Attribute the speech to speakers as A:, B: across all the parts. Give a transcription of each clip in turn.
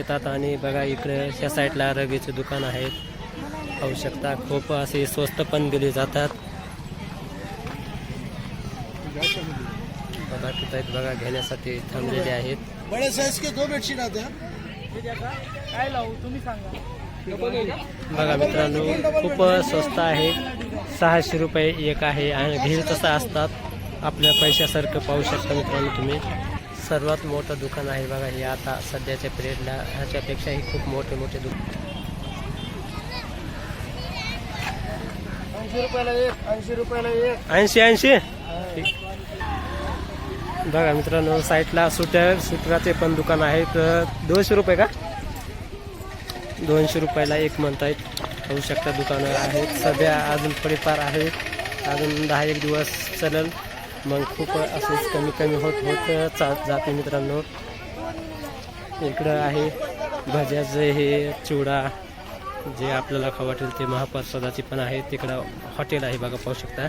A: येतात आणि बघा इकडे ह्या साईडला रगेचे दुकान आहेत पाहू शकता खूप असे स्वस्त पण दिले जातात. बघा तिथं बघा घेण्यासाठी थांबलेले आहेत. बघा मित्रांनो खूप स्वस्त आहे. सहाशे रुपये एक आहे आणि घेईल तसं असतात. आपल्या पैशासारखं पाहू शकता मित्रांनो तुम्ही. सर्वात मोठं दुकान आहे बघा हे आता सध्याच्या पिरियडला ह्याच्यापेक्षाही खूप मोठे मोठे दुकान.
B: ऐंशी ऐंशी
A: बघा मित्रांनो साईडला सुटर सुटराचे पण दुकान आहेत. दोनशे रुपये का? दोनशे रुपयाला एक म्हणतायत पाहू शकता दुकानं आहेत. सध्या अजून थोडेफार आहेत. अजून दहा एक दिवस चालेल. मग खूप असेच कमी कमी होत होत चा जाते मित्रांनो. इकडं आहे भज्याचं हे चिवडा जे आपल्याला खाऊ वाटेल ते महाप्रसादाची पण आहे. तिकडं हॉटेल आहे बघा पाहू शकता.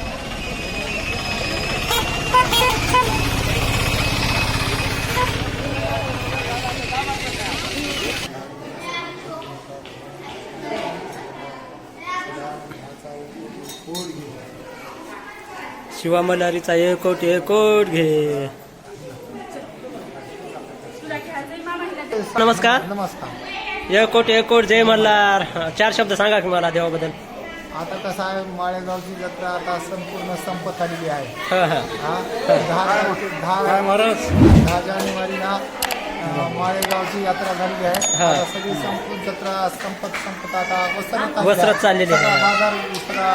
A: शिवा मल्हारीचा एकोट एकोट घे. नमस्कार.
C: नमस्कार.
A: एकोट एकोट जय मल्हार. चार शब्द सांगा की मला देवाबद्दल.
C: आता कसं आहे माळेगावची जत्रा आता संपूर्ण संपत आलेली आहे.
A: हा हा.
C: हा दहा दहा दहा जानेवारीला अं, माळेगावची यात्रा झालेली आहे.
A: हा.
C: आता सगळी संपूर्ण जत्रा संपत संपत आता वसरत आहे.
A: वसरत चाललेली आहे.
C: सगळा बाजार उसरा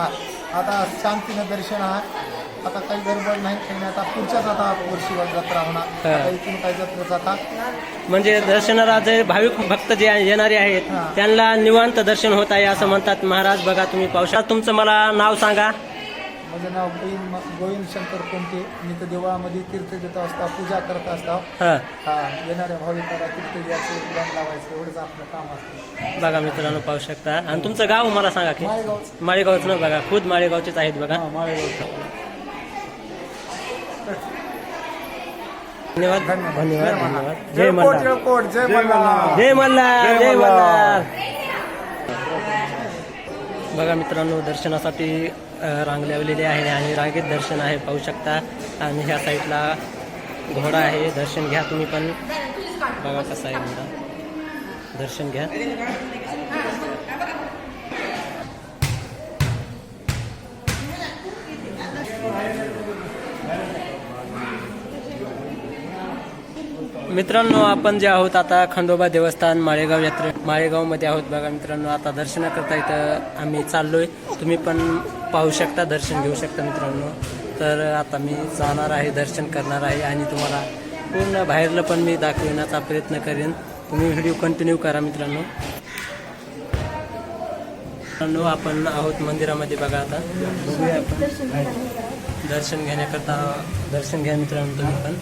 C: आहे. आता शांतीनं दर्शन आहे. आता काही गडबड नाही काही नाही आता पुढच्याच आता वर्षीवर जत्रा होणार
A: हा.
C: आता इथून काही जत्रेच आता
A: म्हणजे दर्शनाला जे भाविक भक्त जे येणारे आहेत
C: हा.
A: त्यांना निवांत दर्शन होत आहे असं म्हणतात. महाराज बघा तुम्ही शकता. तुमचं मला नाव सांगा.
C: माझं नाव गोविंद गोविंद शंकर कोमटे मी तर देवळामध्ये तीर्थ देत असता पूजा करत असता.
A: हा.
C: हा येणाऱ्या भाविकाला तीर्थ द्यायचं दान लावायचं एवढंच आपलं काम असतं.
A: बघा मित्रांनो पाहू शकता. आणि तुमचं गाव मला सांगा की?
C: माळेगावच.
A: माळेगावच ना बघा. खुद माळेगावचेच आहेत बघा.
C: हा माळेगावचं.
A: धन्यवाद. धन्यवाद. धन्यवाद. जय मल्हार.
C: कोट जय मल्हार.
A: जय मल्हार. जय मल्हार. बघा मित्रांनो दर्शनासाठी रांग लावलेली आहे आणि रांगेत दर्शन आहे पाहू शकता. आणि ह्या साईडला घोडा आहे दर्शन घ्या तुम्ही पण. बघा कसं आहे घोडा. दर्शन घ्या. मित्रांनो आपण जे आहोत आता खंडोबा देवस्थान माळेगाव यात्रे माळेगावमध्ये आहोत बघा मित्रांनो. आता दर्शनाकरता इथं आम्ही चाललोय. तुम्ही पण पाहू शकता दर्शन घेऊ शकता मित्रांनो. तर आता मी जाणार आहे दर्शन करणार आहे आणि तुम्हाला पूर्ण बाहेरलं पण मी दाखविण्याचा प्रयत्न करेन. तुम्ही व्हिडिओ कंटिन्यू करा मित्रांनो. मित्रांनो आपण आहोत मंदिरामध्ये बघा आता. बघूया आपण. दर्शन घेण्याकरता दर्शन घ्या मित्रांनो तुम्ही पण.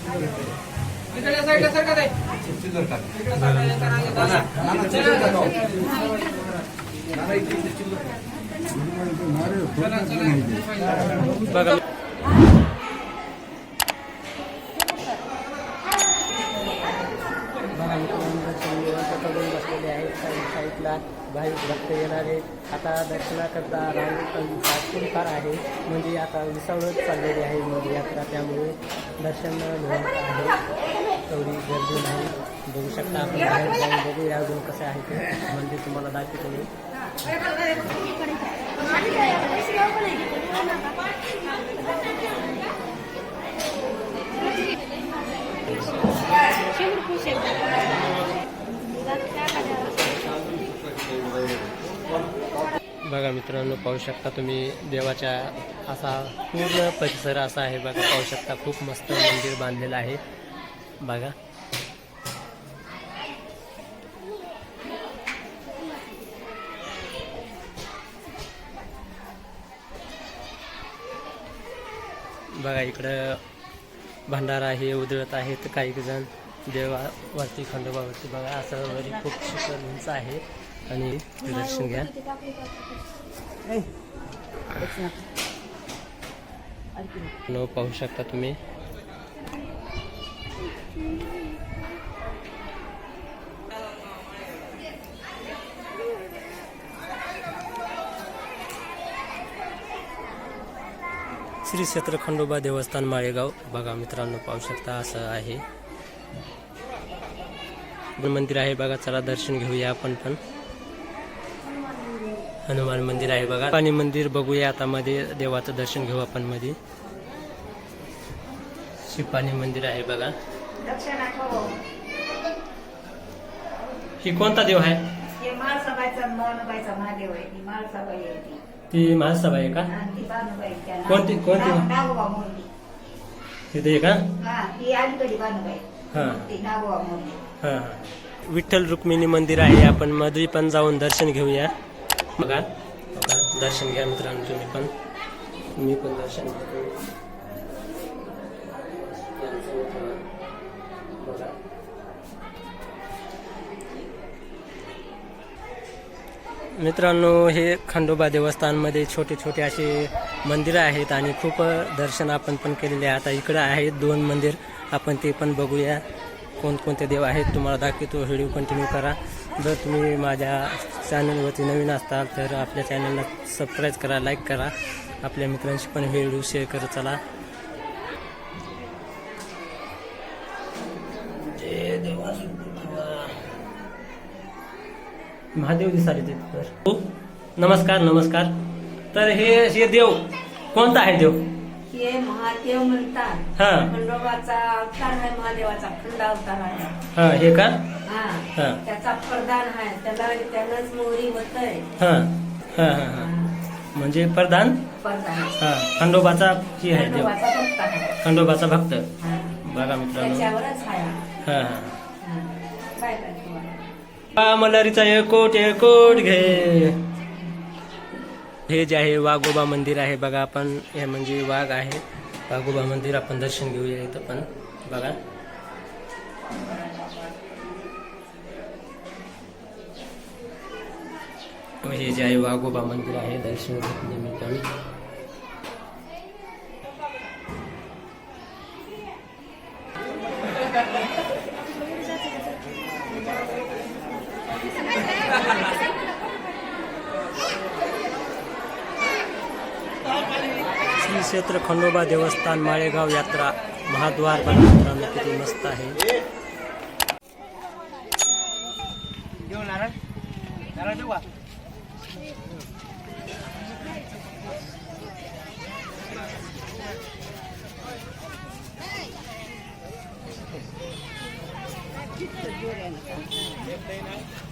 A: बघा बघा दर्शन करून बसलेले आहेत काही साईडला भाविक भक्त येणारे आता दर्शनाकरता रांग फार आहे म्हणजे आता विसावळत चाललेली आहे म्हणजे यात्रा त्यामुळे दर्शन निवांत आहे तेवढी गर्दी नाही बघू शकता आपण बाहेर जाऊन बघूया अजून कसं आहे ते. म्हणजे तुम्हाला दाखवतो मी. बघा मित्रांनो पाहू शकता तुम्ही देवाच्या असा पूर्ण परिसर असा आहे बघा पाहू शकता खूप मस्त मंदिर बांधलेलं आहे. बघा. बघा इकडं भंडारा हे उधळत आहेत काही जण. देवावरती खंडोबावरती बघा असं वरी खूप शिखर उंच आहे. आणि दर्शन घ्या. पाहू शकता तुम्ही. श्री क्षेत्र खंडोबा देवस्थान माळेगाव. बघा मित्रांनो पाहू शकता असं आहे. मंदिर आहे बघा चला दर्शन घेऊया आपण पण. हनुमान मंदिर आहे बघा. पाणी मंदिर बघूया आता मध्ये देवाचं दर्शन घेऊ आपण मध्ये शिपाणी मंदिर आहे बघा. ही कोणता देव आहे?
D: महादेव आहे. ती माळसाबाई आहे
A: का? कोणती- कोणती? तिथे का?
D: हा.
A: विठ्ठल रुक्मिणी मंदिर आहे. आपण मध्ये पण जाऊन दर्शन घेऊया. बघा. बघा दर्शन घ्या मित्रांनो तुम्ही पण. मी पण दर्शन घेतो. मित्रांनो हे खंडोबा देवस्थानमध्ये छोटे छोटे असे मंदिरं आहेत आणि खूप दर्शन आपण पण केलेले आहे. आता इकडं आहेत दोन मंदिर. आपण ते पण बघूया. कोणकोणते देव आहेत तुम्हाला दाखवतो. व्हिडिओ कंटिन्यू करा. जर तुम्ही माझ्या चॅनलवरती नवीन असताल तर आपल्या चॅनलला सबस्क्राईब करा लाईक करा. आपल्या मित्रांशी पण व्हिडिओ शेअर करत चला. महादेव दिसाले ते तर. नमस्कार नमस्कार. तर हे हे देव कोणता आहे देव?
D: हे महादेव म्हणतात.
A: हा.
D: खंडोबाचा अवतार आहे महादेवाचा खंड अवतार आहे.
A: हा हे का?
D: हा. त्याचा प्रधान आहे. त्याला त्यालाच मोहरी होत आहे.
A: हा हा हा हा. म्हणजे प्रधान? हा खंडोबाचा ही आहे देव?
D: खंडोबाचा भक्त हा.
A: बघा मित्रांनो. हा हा.
D: हा.
A: एकोट एकोट घे. हे जे आहे वाघोबा मंदिर आहे बघा आपण. हे म्हणजे वाघ आहे. वाघोबा मंदिर आपण दर्शन घेऊया इथं पण. बघा. हे जे आहे वाघोबा मंदिर आहे दर्शन घेतले मी पण क्षेत्र खंडोबा देवस्थान माळेगाव यात्रा महाद्वार किती मस्त आहे
B: Thank you.